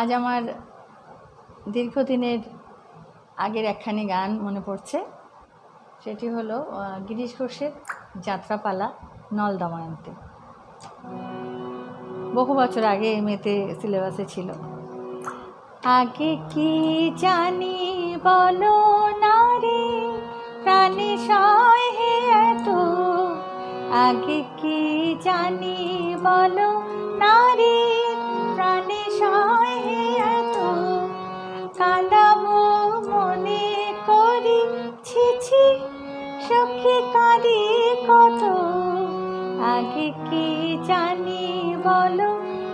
আজ আমার দীর্ঘদিনের আগের একখানি গান মনে পড়ছে। সেটি হলো গিরিশ ঘোষের যাত্রাপালা নল দময়ন্তী বহু বছর আগে এমএতে সিলেবাসে ছিল। আগে কি জানি বলো না রে, প্রাণে সয় হে এত। আগে কি জানি বলো না সখী কাঁদি কত? আগে কি জানি বলো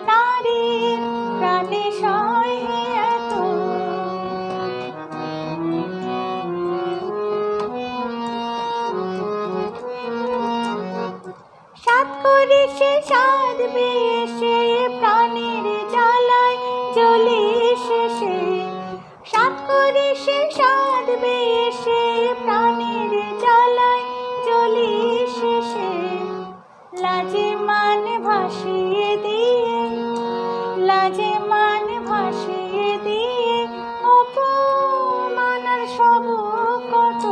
নারী প্রাণে সয় এত। সাত করে সে সাত বেশে প্রাণের জ্বালায় জ্বলে শেষে সাত করে সে সাত বেশে প্রাণের জ্বালায় লাজে মান ভাসিয়ে দিয়ে, লাজে মান ভাসিয়ে দিয়ে অপমানার সব কত?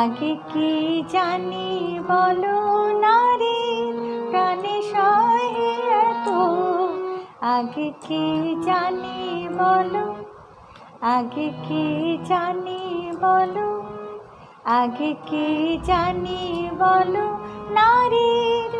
আগে কি জানি বলো নারী প্রাণে সয় এত? আগে কি জানি বলো, আগে কি জানি বলো আগে কি জানি বলো নারীর